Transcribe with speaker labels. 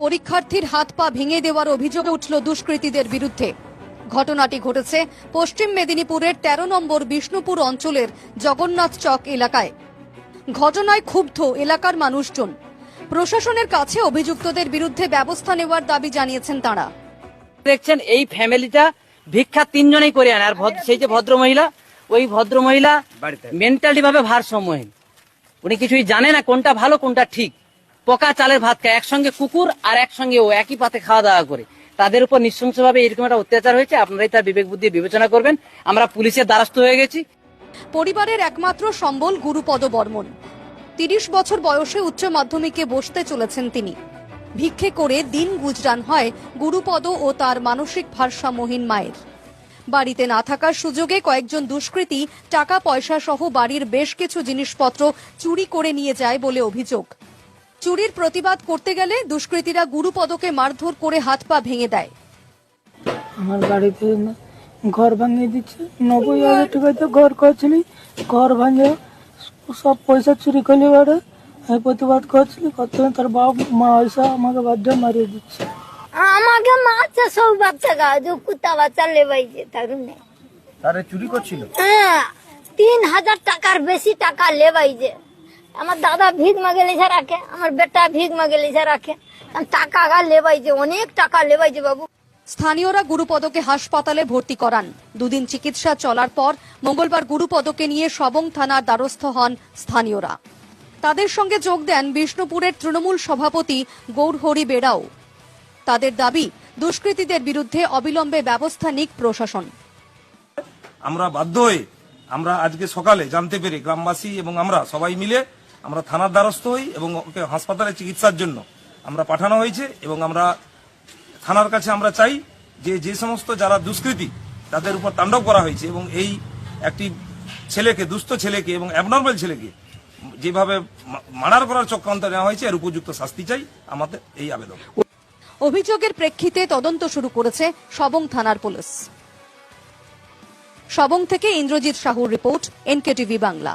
Speaker 1: পরীক্ষার্থীর হাত পা ভেঙে দেওয়ার অভিযোগ উঠল দুষ্কৃতীদের বিরুদ্ধে। ঘটনাটি ঘটেছে পশ্চিম মেদিনীপুরের ১৩ নম্বর বিষ্ণুপুর অঞ্চলের জগন্নাথ চক এলাকায়। ঘটনায় ক্ষুব্ধ এলাকার মানুষজন। প্রশাসনের কাছে অভিযুক্তদের বিরুদ্ধে ব্যবস্থা নেওয়ার দাবি জানিয়েছেন তারা।
Speaker 2: দেখছেন এই ফ্যামিলিটা ভিক্ষা তিনজনেই করে আনে। আর সেই যে ভদ্র মহিলা ওই ভদ্র মহিলা মেন্টালি ভাবে ভারসাম্যহীন। উনি কিছুই জানে না কোনটা ভালো কোনটা ঠিক। পকা চালের ভাত খায়। একসঙ্গে কুকুর আর একসঙ্গে ও একই পাতে খাওয়া দাওয়া করে। তাদের উপর নৃশংসভাবে এরকম একটা অত্যাচার হয়েছে, আপনারাই তার বিবেক, বুদ্ধি বিবেচনা করবেন। আমরা পুলিশের দ্বারস্থ হয়ে গেছি।
Speaker 1: পরিবারের একমাত্র সম্বল গুরুপদ বর্মন। তিরিশ বছর বয়সে উচ্চ মাধ্যমিকে বসতে চলেছেন তিনি। ভিক্ষে করে দিন গুজরান হয় গুরুপদ ও তার মানসিক ভারসাম্যহীন মায়ের। বাড়িতে না থাকার সুযোগে কয়েকজন দুষ্কৃতী টাকা পয়সা সহ বাড়ির বেশ কিছু জিনিসপত্র চুরি করে নিয়ে যায় বলে অভিযোগ। চুরির প্রতিবাদ করতে গেলে দুষ্কৃতীরা গুরুপদকে মারধর করে হাত পা ভেঙে দেয়।
Speaker 3: আমার বাড়িতে ঘর ভাঙিয়ে দিচ্ছে। নব্বই হাজার টাকাতে ঘর করছিলি। ঘর ভাঙে সব পয়সা চুরি করলি বাড়ে। আমি প্রতিবাদ করছিলি করতে তার বাপ মা এসে আমাকে বাধ্য মারিয়ে দিচ্ছে।
Speaker 4: আমাকে মারছে সব বাচ্চা গা যে কুত্তা বাচ্চা লেবাইছে তারুনে
Speaker 5: তারে চুরি করছিল?
Speaker 4: হ্যাঁ তিন হাজার টাকার বেশি টাকা লেবাইছে। আমার দাদা ভিক মাগে লিখে রাখে আমার বেটা ভিক মাগে লিখে রাখে টাকা গা লেবাইছে অনেক টাকা লেবাইছে বাবু।
Speaker 1: স্থানীয়রা গুরুপদকে হাসপাতালে ভর্তি করান। দুদিন চিকিৎসা চলার পর মঙ্গলবার গুরুপদকে নিয়ে সবং থানার দ্বারস্থ হন স্থানীয়রা। তাদের সঙ্গে যোগ দেন বিষ্ণুপুরের তৃণমূল সভাপতি গৌরহরি বেড়াও। তাদের দাবি দুষ্কৃতীদের বিরুদ্ধে অবিলম্বে ব্যবস্থা নিক প্রশাসন।
Speaker 6: আমরা বাধ্য হয়ে আমরা আজকে সকালে জানতে পেরে গ্রামবাসী এবং আমরা সবাই মিলে আমরা থানার দ্বারস্থ হই এবং ওকে হাসপাতালে চিকিৎসার জন্য আমরা পাঠানো হয়েছে এবং আমরা থানার কাছে আমরা চাই যে যে সমস্ত যারা দুষ্কৃতী, তাদের উপর তাণ্ডব করা হয়েছে এবং এই একটি ছেলেকে, দুস্থ ছেলেকে এবং অ্যাবনর্মাল ছেলেকে যেভাবে মার্ডার করার চক্রান্ত নেওয়া হয়েছে, এর উপযুক্ত শাস্তি চাই আমাদের এই আবেদন।
Speaker 1: অভিযোগের প্রেক্ষিতে তদন্ত শুরু করেছে সবং থানার পুলিশ। সবং থেকে ইন্দ্রজিৎ সাহুর রিপোর্ট, এনকেটিভি বাংলা।